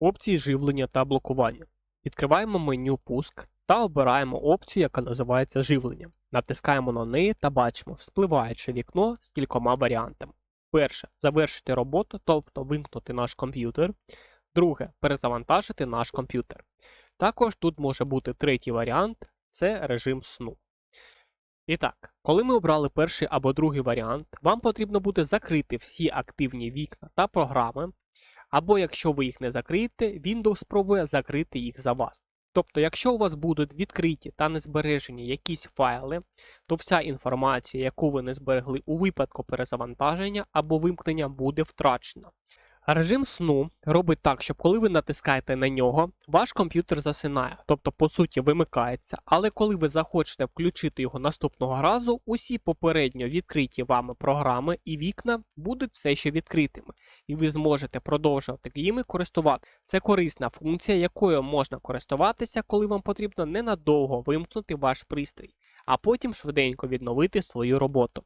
Опції живлення та блокування. Відкриваємо меню Пуск та обираємо опцію, яка називається Живлення. Натискаємо на неї та бачимо вспливаюче вікно з кількома варіантами. Перше завершити роботу, тобто вимкнути наш комп'ютер. Друге перезавантажити наш комп'ютер. Також тут може бути третій варіант це режим сну. І так, коли ми обрали перший або другий варіант, вам потрібно буде закрити всі активні вікна та програми, або якщо ви їх не закриєте, Windows спробує закрити їх за вас. Тобто, якщо у вас будуть відкриті та не збережені якісь файли, то вся інформація, яку ви не зберегли у випадку перезавантаження або вимкнення, буде втрачена. Режим сну робить так, щоб коли ви натискаєте на нього, ваш комп'ютер засинає, тобто по суті вимикається. Але коли ви захочете включити його наступного разу, усі попередньо відкриті вами програми і вікна будуть все ще відкритими, і ви зможете продовжувати ними користувати. Це корисна функція, якою можна користуватися, коли вам потрібно ненадовго вимкнути ваш пристрій, а потім швиденько відновити свою роботу.